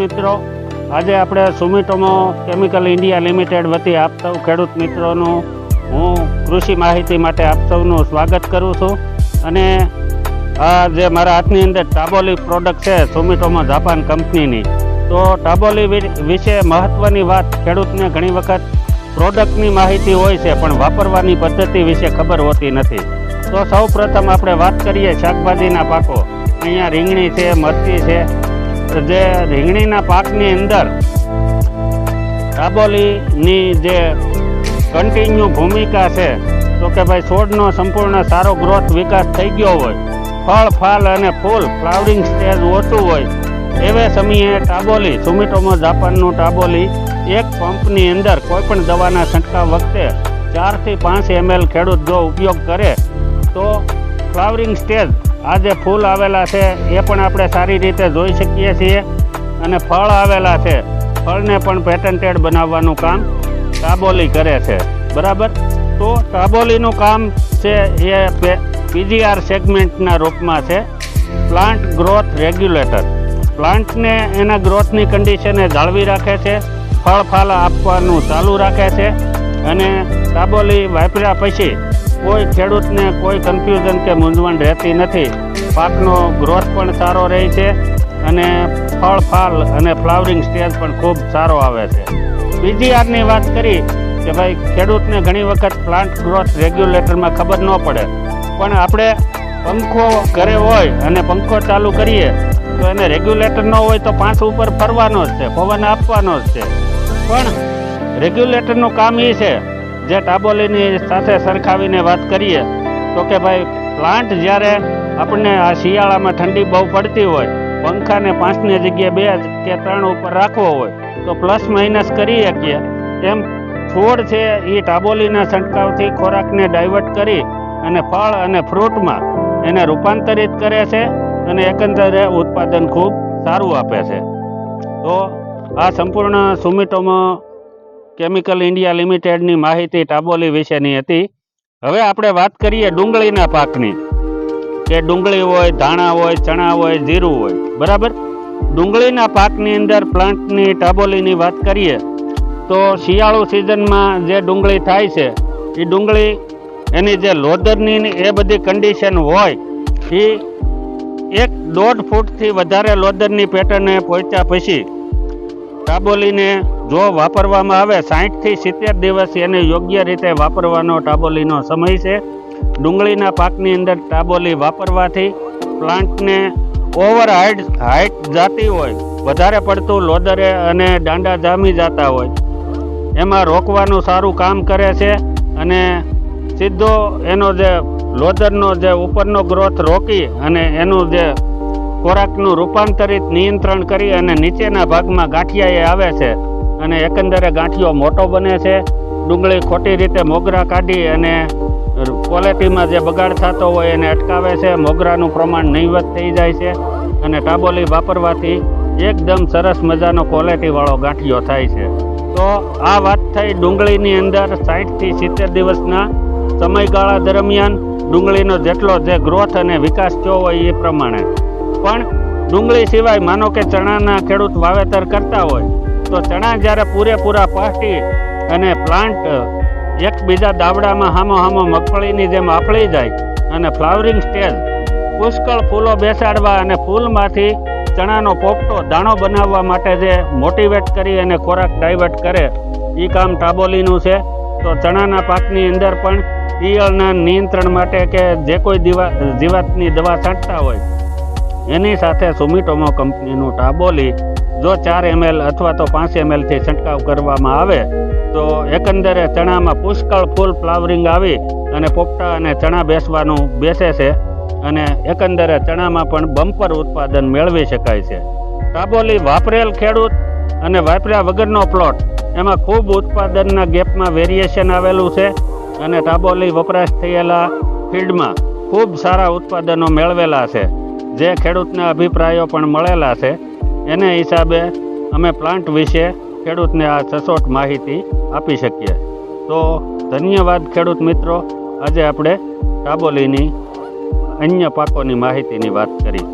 મિત્રો, આજે આપણે સુમિટોમો કેમિકલ ઇન્ડિયા લિમિટેડ વતી આપ સૌ ખેડૂત મિત્રોનું હું કૃષિ માહિતી માટે આપ સૌનું સ્વાગત કરું છું. અને આ જે મારા હાથની અંદર ટાબોલી પ્રોડક્ટ છે સુમિટોમો જાપાન કંપનીની તો ટાબોલી વિશે મહત્ત્વની વાત ખેડૂતને ઘણી વખત પ્રોડક્ટની માહિતી હોય છે, પણ વાપરવાની પદ્ધતિ વિશે ખબર હોતી નથી. તો સૌ પ્રથમ આપણે વાત કરીએ શાકભાજીના પાકો. અહીંયા રીંગણી છે, મરચી છે જે રીંગણીના પાકની અંદર ટાબોલીની જે કન્ટિન્યુ ભૂમિકા છે, તો કે ભાઈ છોડનો સંપૂર્ણ સારો ગ્રોથ વિકાસ થઈ ગયો હોય, ફળ, ફાલ અને ફૂલ ફ્લાવરિંગ સ્ટેજ ઓછું હોય, એવે સમયે ટાબોલી સુમિટોમો જાપાનનું ટાબોલી એક પંપની અંદર કોઈપણ દવાના છંટકાવ વખતે ચારથી પાંચ એમએલ ખેડૂત જો ઉપયોગ કરે, તો ફ્લાવરિંગ સ્ટેજ આ જે ફૂલ આવેલા છે. એ પણ આપણે સારી રીતે જોઈ શકીએ છીએ અને ફળ આવેલા છે. ફળને પણ પેટન્ટેડ બનાવવાનું કામ ટાબોલી કરે છે. બરાબર? તો ટાબોલીનું કામ છે એ પીજીઆર સેગમેન્ટના રૂપમાં છે. Plant growth regulator. પ્લાન્ટને એના ગ્રોથની કન્ડિશને જાળવી રાખે છે. ફળ ફાલ આપવાનું ચાલુ રાખે છે. અને ટાબોલી વાપર્યા પછી કોઈ ખેડૂતને કોઈ કન્ફ્યુઝન કે મૂંઝવણ રહેતી નથી. પાકનો ગ્રોથ પણ સારો રહે છે અને ફળ, ફાલ અને ફ્લાવરિંગ સ્ટેજ પણ ખૂબ સારો આવે છે. બીજી આજની વાત કરી કે ભાઈ, ખેડૂતને ઘણી વખત પ્લાન્ટ ગ્રોથ રેગ્યુલેટરમાં ખબર ન પડે. પણ આપણે પંખો ઘરે હોય અને પંખો ચાલુ કરીએ, તો એને રેગ્યુલેટર ન હોય તો પાંચ ઉપર ફરવાનો જ છે, પવન આપવાનો જ છે. પણ રેગ્યુલેટરનું કામ એ છે જે ટાબોલીની સાથે સરખાવીને વાત કરીએ, તો કે ભાઈ, પ્લાન્ટ જ્યારે આપણને આ શિયાળામાં ઠંડી બહુ પડતી હોય, પંખાને પાંચની જગ્યાએ બે કે ત્રણ ઉપર રાખવો હોય, તો પ્લસ માઇનસ કરી શકીએ. એમ છોડ છે એ ટાબોલીના છંટકાવથી ખોરાકને ડાયવર્ટ કરી અને ફળ અને ફ્રૂટમાં એને રૂપાંતરિત કરે છે અને એકંદરે ઉત્પાદન ખૂબ સારું આપે છે. તો આ સંપૂર્ણ સુમિટોમાં કેમિકલ ઇન્ડિયા લિમિટેડની માહિતી ટાબોલી વિશેની હતી. હવે આપણે વાત કરીએ ડુંગળીના પાકની. કે ડુંગળી હોય, ધાણા હોય, ચણા હોય, જીરું હોય. બરાબર? ડુંગળીના પાકની અંદર પ્લાન્ટની ટાબોલીની વાત કરીએ, તો શિયાળુ સિઝનમાં જે ડુંગળી થાય છે એ ડુંગળી, એની જે લોધરની એ બધી કન્ડિશન હોય એ એક દોઢ ફૂટથી વધારે લોદરની પેટર્ને પહોંચ્યા પછી ટાબોલીને જો વાપરવામાં આવે, સાહીઠથી સિત્તેર દિવસ એને યોગ્ય રીતે વાપરવાનો ટાબોલીનો સમય છે. ડુંગળીના પાકની અંદર ટાબોલી વાપરવાથી પ્લાન્ટને ઓવર હાઇટ હાઇટ જાતી હોય, વધારે પડતું લોદરે અને દાંડા જામી જતા હોય. એમાં રોકવાનું સારું કામ કરે છે અને સીધો એનો જે લોદરનો જે ઉપરનો ગ્રોથ રોકી અને એનું જે ખોરાકનું રૂપાંતરિત નિયંત્રણ કરી અને નીચેના ભાગમાં ગાંઠિયા એ આવે છે. અને એકંદરે ગાંઠિયો મોટો બને છે. ડુંગળી ખોટી રીતે મોગરા કાઢી અને ક્વોલિટીમાં જે બગાડ થતો હોય એને અટકાવે છે. મોગરાનું પ્રમાણ નહીવત થઈ જાય છે અને ટાબોલી વાપરવાથી એકદમ સરસ મજાનો ક્વોલિટીવાળો ગાંઠિયો થાય છે. તો આ વાત થઈ ડુંગળીની અંદર સાઠથી સિત્તેર દિવસના સમયગાળા દરમિયાન ડુંગળીનો જેટલો જે ગ્રોથ અને વિકાસ થયો હોય એ પ્રમાણે. પણ ડુંગળી સિવાય માનો કે ચણાના ખેડૂત વાવેતર કરતા હોય તો ચણા જ્યારે પૂરેપૂરા પાટી અને પ્લાન્ટ એકબીજા દાવડામાં હામો હામો મગફળીની જેમ આફળી જાય અને ફ્લાવરિંગ સ્ટેજ પુષ્કળ ફૂલો બેસાડવા અને ફૂલમાંથી ચણાનો પોપટો દાણો બનાવવા માટે જે મોટિવેટ કરી અને ખોરાક ડાયવર્ટ કરે એ કામ ટાબોલીનું છે. તો ચણાના પાકની અંદર પણ ઈયળના નિયંત્રણ માટે કે જે કોઈ દીવા, જીવાતની દવા છાંટતા હોય, એની સાથે સુમિટોમો કંપનીનું ટાબોલી જો ચાર એમએલ અથવા તો પાંચ એમએલથી છંટકાવ કરવામાં આવે, તો એકંદરે ચણામાં પુષ્કળ ફૂલ ફ્લાવરિંગ આવી અને પોપટા અને ચણા બેસવાનું બેસે છે અને એકંદરે ચણામાં પણ બમ્પર ઉત્પાદન મેળવી શકાય છે. કાબોલી વાપરેલ ખેડૂત અને વાપર્યા વગરનો પ્લોટ, એમાં ખૂબ ઉત્પાદનના ગેપમાં વેરિએશન આવેલું છે અને તાબોલી વપરાશ થયેલા ફિલ્ડમાં ખૂબ સારા ઉત્પાદનો મેળવેલા છે, જે ખેડૂતના અભિપ્રાયો પણ મળેલા છે. એને હિસાબે અમે પ્લાન્ટ વિશે ખેડૂતને આ સચોટ માહિતી આપી શકીએ. તો ધન્યવાદ ખેડૂત મિત્રો. આજે આપણે ટાબોલીની અન્ય પાકોની માહિતીની વાત કરી.